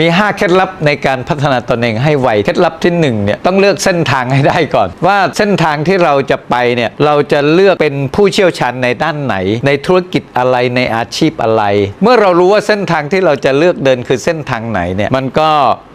มี 5 เคล็ดลับในการพัฒนาตนเองให้ไว เคล็ดลับที่1เนี่ยต้องเลือกเส้นทางให้ได้ก่อน ว่าเส้นทางที่เราจะไปเนี่ยเราจะเลือกเป็นผู้เชี่ยวชาญในด้านไหน ในธุรกิจอะไรในอาชีพอะไร เมื่อเรารู้ว่าเส้นทางที่เราจะเลือกเดินคือเส้นทางไหนเนี่ยมันก็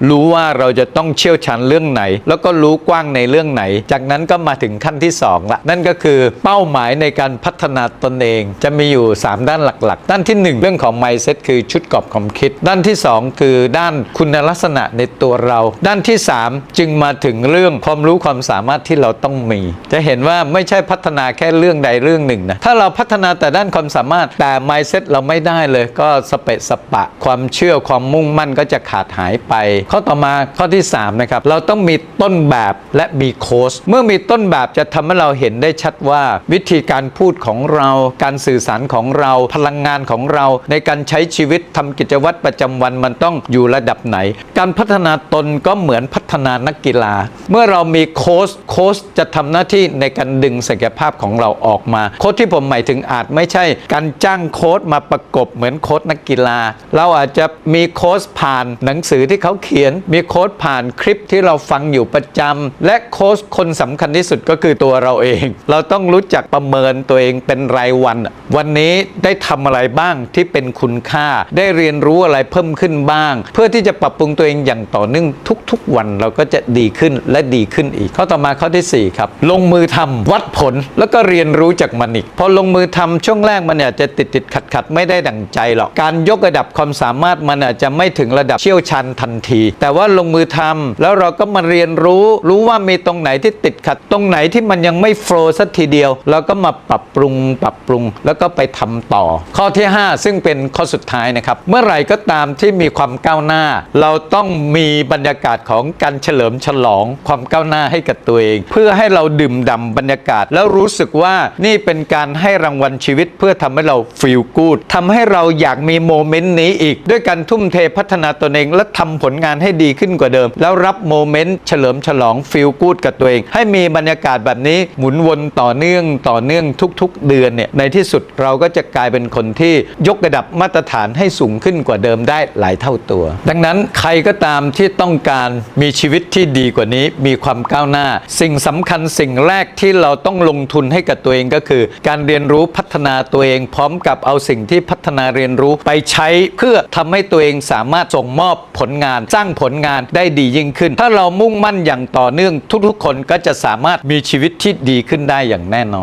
รู้ว่าเราจะต้องเชี่ยวชาญเรื่องไหน แล้วก็รู้กว้างในเรื่องไหน จากนั้นก็มาถึงขั้นที่สองละนั่นก็คือเป้าหมายในการพัฒนาตนเอง จะมีอยู่ 3 ด้านหลักๆ ด้านที่ 1 เรื่องของ mindset คือชุดกรอบความคิด ด้านที่ 2 คือด้านคุณลักษณะในตัวเรา ด้านที่ 3 จึงมาถึงเรื่องความรู้ความสามารถที่เราต้องมี จะเห็นว่าไม่ใช่พัฒนาแค่เรื่องใดเรื่องหนึ่งนะถ้าเราพัฒนาแต่ด้านความสามารถแต่ mindset เราไม่ได้เลย ก็สเปะสปะ ความเชื่อความมุ่งมั่นก็จะขาดหายไป ข้อต่อมาข้อที่3นะครับเราต้องมีต้นแบบและมีโค้ชเมื่อมีต้นแบบจะทำให้เราเห็นได้ชัดว่า วิธีการพูดของเรา การสื่อสารของเราพลังงานของเรา ในการใช้ชีวิตทำกิจวัตรประจำวันมันต้องอยู่ระดับไหน การพัฒนาตนก็เหมือนพัฒนานักกีฬา เมื่อเรามีโค้ชโค้ชจะทำหน้าที่ในการดึงศักยภาพของเราออกมา โค้ชที่ผมหมายถึงอาจไม่ใช่ การจ้างโค้ชมาประกบเหมือนโค้ชนักกีฬา เราอาจจะมีโค้ชผ่านหนังสือที่เขาเขียน มีโค้ชผ่านคลิปที่เราฟังอยู่ประจำและโค้ชคนสำคัญที่สุดก็คือตัวเราเอง เราต้องรู้จักประเมินตัวเองเป็นรายวัน วันนี้ได้ทำอะไรบ้างที่เป็นคุณค่า ได้เรียนรู้อะไรเพิ่มขึ้นบ้างเพื่อื่อที่จะปรับปรุงตัวเองอย่างต่อเนื่องทุกๆวันเราก็จะดีขึ้นและดีขึ้นอีก ข้อต่อมาข้อที่ 4 ครับ ลงมือทำวัดผลแล้วก็เรียนรู้จากมันอีก พอลงมือทำช่วงแรกมันอาจจะติดติดขัดขัดไม่ได้ดั่งใจหรอก การยกระดับความสามารถมันอาจจะไม่ถึงระดับเชี่ยวชาญทันที แต่ว่าลงมือทำแล้วเราก็มาเรียนรู้รู้ว่ามีตรงไหนที่ติดขัดตรงไหนที่มันยังไม่โฟล์สักทีเดียวเราก็มาปรับปรุงปรับปรุงแล้วก็ไปทำต่อ ข้อที่ 5 ซึ่งเป็นข้อสุดท้ายนะครับเมื่อไหร่ก็ตามที่มีความก้าวหน้าเราต้องมีบรรยากาศของการเฉลิมฉลองความก้าวหน้าให้กับตัวเอง เพื่อให้เราดื่มด่ำบรรยากาศ แล้วรู้สึกว่านี่เป็นการให้รางวัลชีวิต เพื่อทำให้เราฟีลกูดทำให้เราอยากมีโมเมนต์นี้อีก ด้วยการทุ่มเทพัฒนาตนเอง และทำผลงานให้ดีขึ้นกว่าเดิม แล้วรับโมเมนต์เฉลิมฉลองฟีลกูดกับตัวเอง ให้มีบรรยากาศแบบนี้หมุนวนต่อเนื่องต่อเนื่องทุกๆ เดือนเนี่ยในที่สุดเราก็จะกลายเป็นคนที่ยกระดับมาตรฐานให้สูงขึ้นกว่าเดิมได้หลายเท่าตัวดังนั้นใครก็ตามที่ต้องการมีชีวิตที่ดีกว่านี้มีความก้าวหน้า สิ่งสำคัญสิ่งแรกที่เราต้องลงทุนให้กับตัวเองก็คือ การเรียนรู้พัฒนาตัวเอง พร้อมกับเอาสิ่งที่พัฒนาเรียนรู้ไปใช้เพื่อทำให้ตัวเองสามารถส่งมอบผลงาน สร้างผลงานได้ดียิ่งขึ้น ถ้าเรามุ่งมั่นอย่างต่อเนื่องทุกๆ คนก็จะสามารถมีชีวิตที่ดีขึ้นได้อย่างแน่นอน